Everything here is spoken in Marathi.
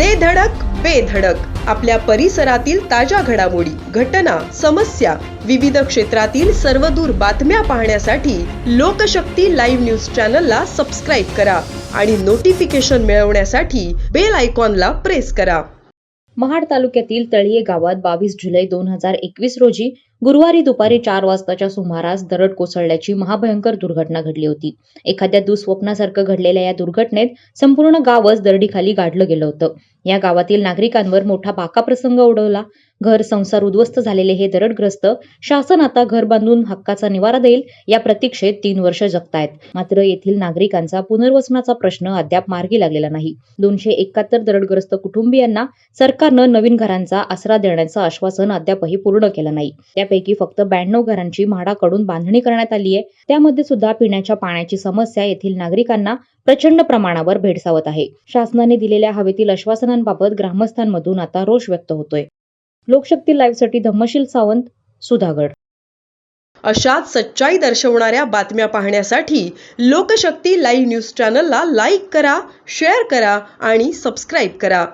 दे धडक बेधडक आपल्या परिसरातील ताज्या घडामोडी घटना समस्या विविध क्षेत्रातील सर्वदूर बातम्या पाहण्यासाठी लोकशक्ती लाईव्ह न्यूज चॅनलला सबस्क्राईब करा आणि नोटिफिकेशन मिळवण्यासाठी बेल आयकॉनला प्रेस करा. महाड तालुक्यातील तळीये गावात बावीस जुलै दोन हजार एकवीस रोजी गुरुवारी दुपारी चार वाजताच्या सुमारास दरड कोसळल्याची महाभयंकर दुर्घटना घडली होती. एखाद्या दुःस्वप्नासारखं घडलेल्या या दुर्घटनेत संपूर्ण गावच दरडीखाली गाडलं गेलं होतं. या गावातील नागरिकांवर मोठा बाका प्रसंग ओढवला. घर संसार उद्ध्वस्त झालेले हे दरडग्रस्त शासन आता घर बांधून हक्काचा निवारा देईल या प्रतीक्षेत तीन वर्ष जगतायत. मात्र येथील नागरिकांचा पुनर्वसनाचा प्रश्न अद्याप मार्गी लागलेला नाही. दोनशे एकाहत्तर दरडग्रस्त कुटुंबियांना सरकारनं नवीन घरांचा आसरा देण्याचं आश्वासन अद्यापही पूर्ण केलं नाही. त्यापैकी फक्त ब्याण्णव घरांची म्हाडाकडून बांधणी करण्यात आली आहे. त्यामध्ये सुद्धा पिण्याच्या पाण्याची समस्या येथील नागरिकांना प्रचंड प्रमाणावर भेडसावत आहे. शासनाने दिलेल्या हवेतील आश्वासनांबाबत ग्रामस्थांमधून आता रोष व्यक्त होतोय. लोकशक्ती लाईव्हसाठी धम्मशील सावंत सुधागड. अशाच सच्चाई दर्शवणाऱ्या बातम्या पाहण्यासाठी लोकशक्ती लाईव्ह न्यूज चॅनलला लाईक करा शेअर करा आणि सबस्क्राईब करा.